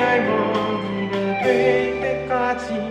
날 머리가 될 때까지